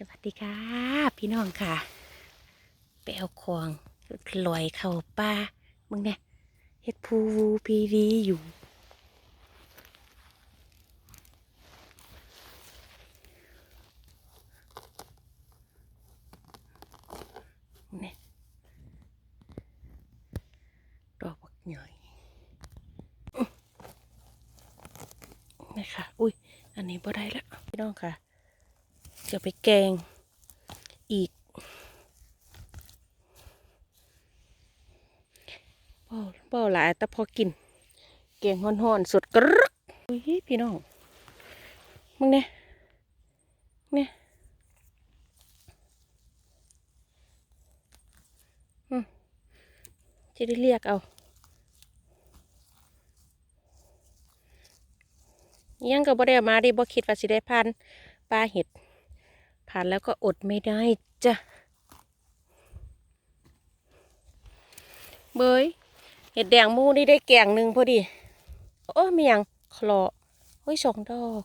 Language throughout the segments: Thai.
สวัสดีค่ะ พี่น้องค่ะ ไปเอาของลอยเข้าป่ามึงเนี่ยเฮ็ดพูวูพีดีอยู่เนี่ยดอกบักหน่อยนี่ค่ะอุ้ย อันนี้บ่ได้แล้วพี่น้องค่ะ จะไปแกงอีกเบ่เบ่หลายแต่พอกิน แกงห่อนๆสดกรึกอุ้ยพี่น้องมึงเนี่ยเนี่ยอืมจะได้เรียกเอายังก็บ่ได้มาดิบ่คิดว่าสิได้พันปลาเห็ด ผ่านแล้วก็อดไม่ได้จ้ะเบยเห็ดแดงมูนี่ได้แกงหนึ่งพอดี โอ้มีอย่างคลอเฮ้ยสองดอก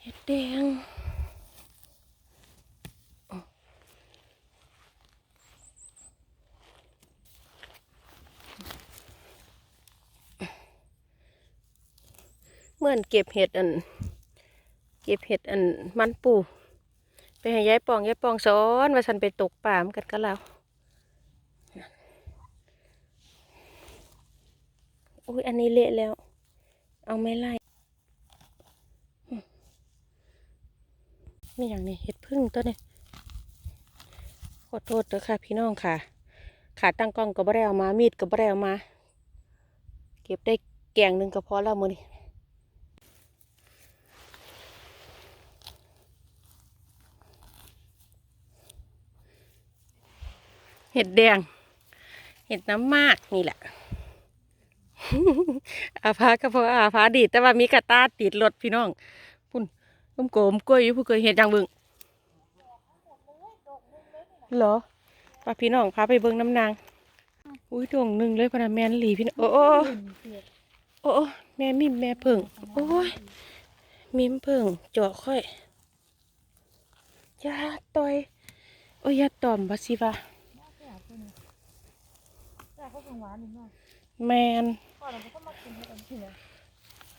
เห็ดแดง เหมือนเก็บเห็ดอัน เก็บเห็ดอันมันปูไปให้ยายปองยายปองสอนว่าฉันไปตกป่ามอนกันก็แล้วอุ้ยอันนี้เละแล้ว เอาไม่ไล่อืมมีอย่างนี้เห็ดพึ่งตัวนี้ขอโทษเด้อค่ะ พี่น้องค่ะ ขาตั้งกล้องก็บ่ได้เอามา มีดก็บ่ได้เอามา เก็บได้แกงหนึ่งก็พอแล้วมือนี้ เห็ดแดง เห็ดน้ำมากนี่แหละ อาพาก็เพาะอาพาดีแต่ว่ามีกระตาติดรถพี่น้องพุ่นก้มโกมกล้วยอยู่ผู้เคยเห็ดยางเบึงเหรอพาพี่น้องพาไปเบิ่งน้ำนาง อุ้ยดวงหนึ่งเลยพะนแม่นหลีพี่น้องโอ้โอ้โอ้แม่มิมแม่เพิ่งโอ้ยมิมเพิ่งจาะค่อยยาต่อยโอ้ยยาตอมบาสิวะแต่เขาเป็นหวานนิดหน่อยแมนก่อนเราก็มากินให้กันทีละ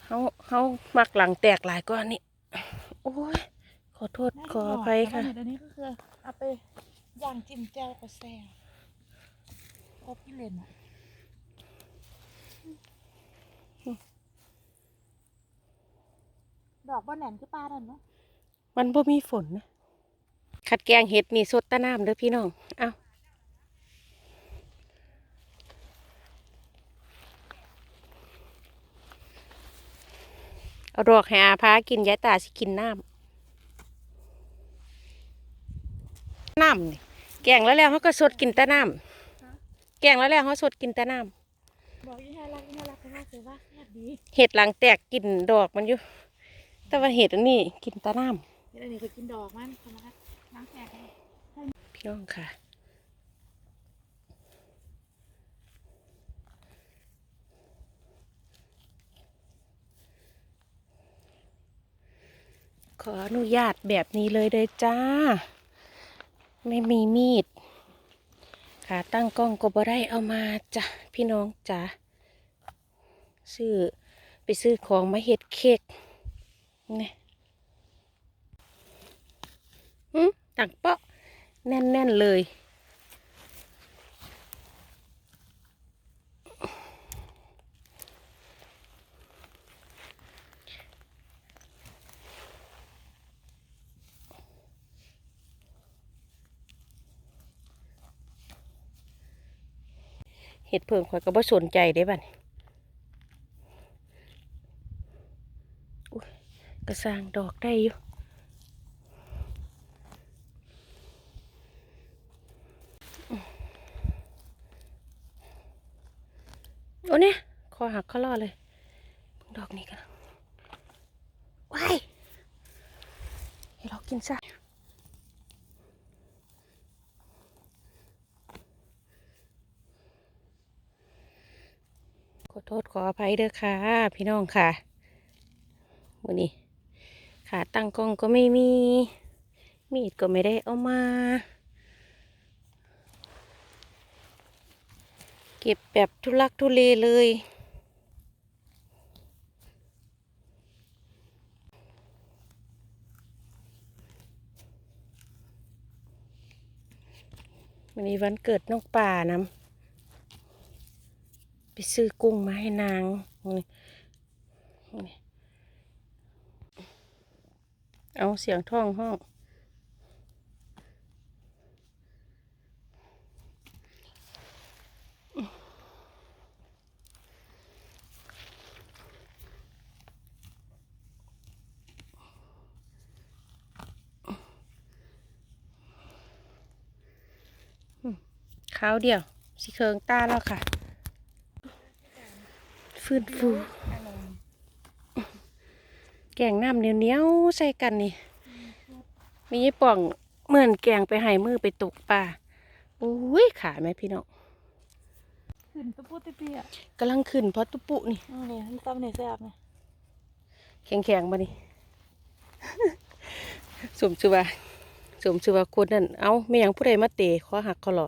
เฮาเฮามักหลังแตกหลายกว่านี้โอ้ยขอโทษขออภัยค่ะอันนี้ก็คือเอาไปย่างจิ้มแจ่วกับแซ่ครบที่เลนอะดอกบ่แหนนคือปลาดันเนาะมันบ่มีฝนนะ ขัดแกงเห็ดนี่สดตะน้ำเด้อพี่น้อง เอา เอาดอกให้อาพากินยายตาสิกินน้ำน้ำนี่แกงแล้วแล้วเขาก็สดกินแต่น้ำแกงแล้วแล้วเขาสดกินแต่น้บอกยี่ห้ารักยี่ห้ารักเพราะว่าเสือว่าแซ่บดีำเห็ดหลังแตกกินดอกมันอยู่ แต่ว่าเห็ดอันนี้กินแต่น้ำเดี๋ยวอันนี้ก็กินดอกมันธรรมดาน้ำแตกเลยพี่น้องค่ะ ขออนุญาตแบบนี้เลยเลยจ้า ไม่มีมีดขาตั้งกล้องก็บ่ได้เอามาจ้ะพี่น้องจ้าซื้อไปซื้อของมาเฮ็ดเค้กนี่อืมตักเปาะแน่น ๆ เลย เห็ดเพิ่งข่อยก็บ่สนใจได้บัดนี้กระสร้างดอกได้อยู่โอ้เนี่ยคอหักเขาล่อเลย ดอกนี้กันว้ายให้เรากินซะ โทษขออภัยเด้อค่ะ พี่น้องค่ะวันนี้ขาตั้งกล้องก็ไม่มี มีดก็ไม่ได้เอามา เก็บแบบทุลักทุเลเลยวันนี้วันเกิดน้องป่านำไป ซื้อกุ้งมาให้นางเอาเสียงท่องห้องข้าวเดียว สีเคิงตาแล้วค่ะ ฟื้นฟูแกงน้ำเหนียวๆใส่กันนี่มียี่ป่องเหมือนแกงไปให้มือไปตกปลาอุ้ยขาไหมพี่น้องขึ้นตะปูตะเปียกำลังขึ้นเพราะตุปุนี่อืมเนี่ยมันตั้มเนี่ยแซ่บเนี่ยแข็งแข็งๆมานี่สมชื่อว่าสมชื่อว่าคนนั่นเอาไม่ยังผู้ใดมาเตะขอหักเขาเหรอ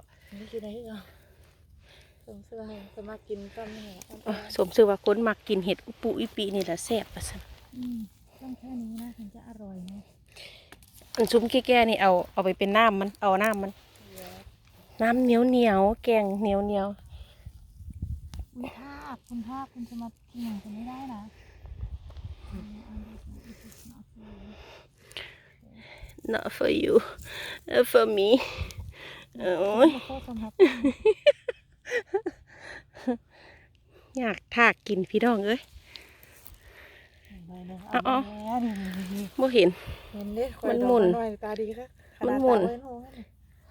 สมเสื้อให้สมากินตั้มเนี่ยตั้มอะสมชื่อว่าคนมักกินเห็ดอุปุอิปีนี่แหละแซ่บปะสันอืมต้องแค่นี้นะถึงจะอร่อยนะอันซุ้มแก่ๆนี่เอาเอาไปเป็นน้ำมันเอาน้ำมันเดี๋ยวน้ำเหนียวเหนียวๆแกงเหนียวเหนียวคุณภาพคุณภาพคุณจะมากินอย่างกันไม่ได้นะๆ not for you not for me โอ้ย มาโคตรสมครับ อยากทากกินพี่น้องเอ้ยไปเลยเอาเอาแล้วนี่นี่นี่บ่เห็น เห็นเด้มันหมุนหน่อยตาดีค่ะขมันนาดหมุนตาไว้โนี่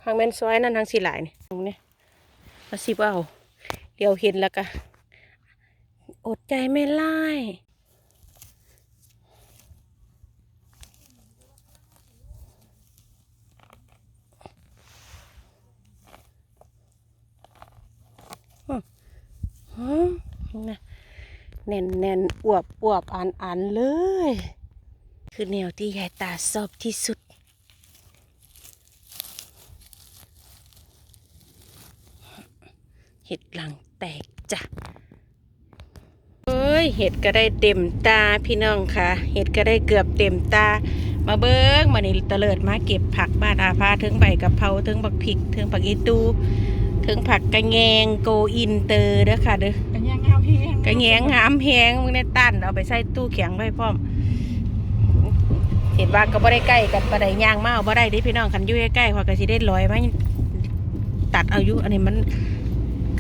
ทางแม่นซอยนั่นทางสีหลายนี่ตรงนี้มาสิบเอาเดี๋ยวเห็นแล้วก็อดใจไม่ไล่อืมอืม นะแน่นแน่นอวบอวบอันอันเลย คือแนวที่ยายตาชอบที่สุดเห็ดหลังแตกจ้ะเอ้ยเห็ดก็ได้เต็มตาพี่น้องค่ะ เห็ดก็ได้เกือบเต็มตา มาเบิ้งมานี่ตะเลิดมาเก็บผักบ้านอาภาถึงใบกะเพราถึงบักพริกถึงผักอีตูถึงผักกระแงงโกอินเตอร์เด้อค่ะเด้อ กันยังงามพี่กระแงงงามแพงมึงในตั้นเอาไปใส่ตู้แข็งไว้พร้อม เห็นว่าก็บ่ได้ใกล้กันบ่ได้ย่างมาเอาบ่ได้ด้พี่น้องคันยู่ใกล้ๆเขาก็สิได้ลอยมาตัดเอายุอันนี้มัน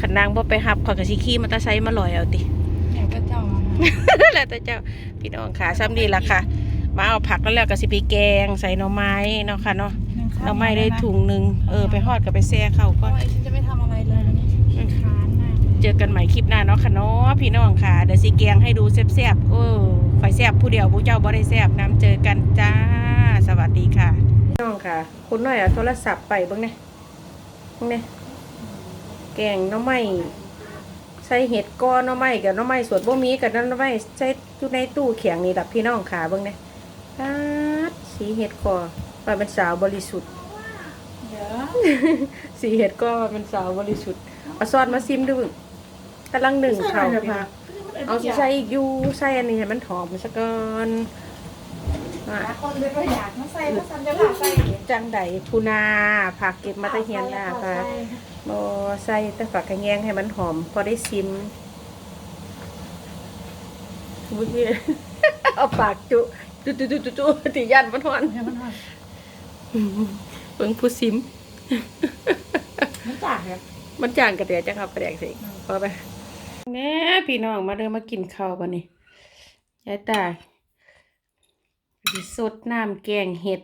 ขันนางบ่ไปหับเขาก็สิขี่มอเตอร์ไซค์มาลอยเอาติอยากจะเจ้าแล้วแต่เจ้าพี่น้องขาซ้ำดีละค่ะ มาเอาผักแล้วแล้วก็สิไปแกงใส่หน่อไม้เนาะค่ะเนาะหน่อไม้ได้ถุงหนึ่งเออไปฮอดก็ไปแซ่เข้าก็ฉันจะไม่ทำ เจอกันใหม่คลิปหน้าเนาะค่ะเนาะพี่น้องค่ะ เดี๋ยวสิแกงให้ดูแซ่บๆโอ้ข่อยแซ่บผู้เดียวผู้เจ้าบ่ได้แซ่บน้ำเจอกันจ้า สวัสดีค่ะพี่น้องค่ะ คุณหน่อยเอาโทรศัพท์ไปเบ้างเนี่ยเบ้างเนี่ยแกงหน่อไม้ใส่เห็ดก้อนหน่อไม้กับหน่อไม้สดบ่มีกับหน่อไม้ใส่อยู่ในตู้แข็งนี่ดับพี่น้องค่ะเบ้างเนี่ยปัดสีเห็ดคอว่าเป็นสาวบริสุทธิ์เดี๋ยวสีเห็ดก็เป็นสาวบริสุทธิ์เอาซอสมาซิมดู กำลังหนึ่งเขาใส่พี่อะไรน้องปะเอาสิใส่อีกอยู่ใส่อันนี้ให้มันหอมซะก่อนอะหาคนเลยประหยัดมาใส่มาซันจะผ่าใส่จังไดทูนาผักเก็บมาแตะเฮียนหน้าค่ะบอใส่แต่ฝักกระแยงให้มันหอม พอได้ซิมอุ๊ยเอาปากจุจุจุจุจุจุติยันมันหอนให้มันหอมเบิ่งผู้ซิมมันจากเหรอมันจางกระเดียจังครับกระเดียสิพอไป แม่พี่น้องมาเดินมากินข้าวปะนี่ยายตาสิสดน้ำแกงเห็ด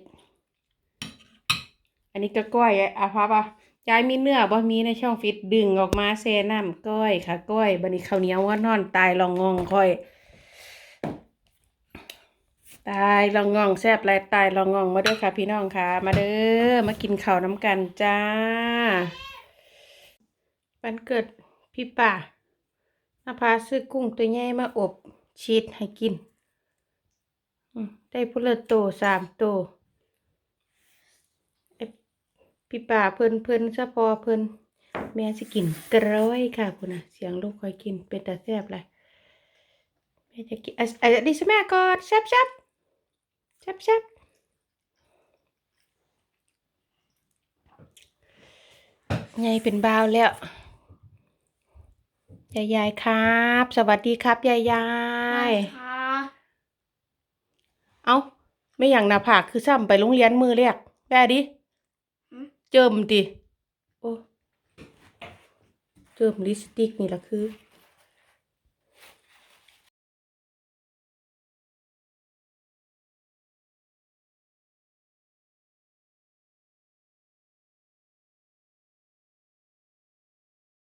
อันนี้ก็ก้อยอาภาปะยายมีเนื้อบ่ มีในช่องฟิตดึงออกมาแซ่น้ำก้อยค่ะ ก้อยบันนี้ข้าวเหนียวว่านอนตายลองงองค่อย ตายลองงองแซ่บไรตายลองงองมาเด้อค่ะพี่น้องค่ะ มาเด้อมากินข้าวน้ำกันจ้าวันเกิดพี่ป่า อาพาซื้อกุ้งตัวใหญ่มาอบชีสให้กิน ได้พุละโตสามโตพี่ป่าเพิ่นเพิ่นซะพอเพิ่นแม่สิกินกร้อยค่ะคุณน่ะเสียงลูกคอยกินเป็นตาแซ่บเลยแม่จะกินอะอะดิสแม่ก่อนแซ่บแซ่บแซ่บแซ่บไงเป็นบ่าวแล้ว ยายยายครับ สวัสดีครับยายยายค่ะเอาไม่อย่างหน้าผากคือซ้ำไปโรงเรียนมือเรียกแม่ดิเจิมดิโอ้เจิมลิปสติกนี่ละคือ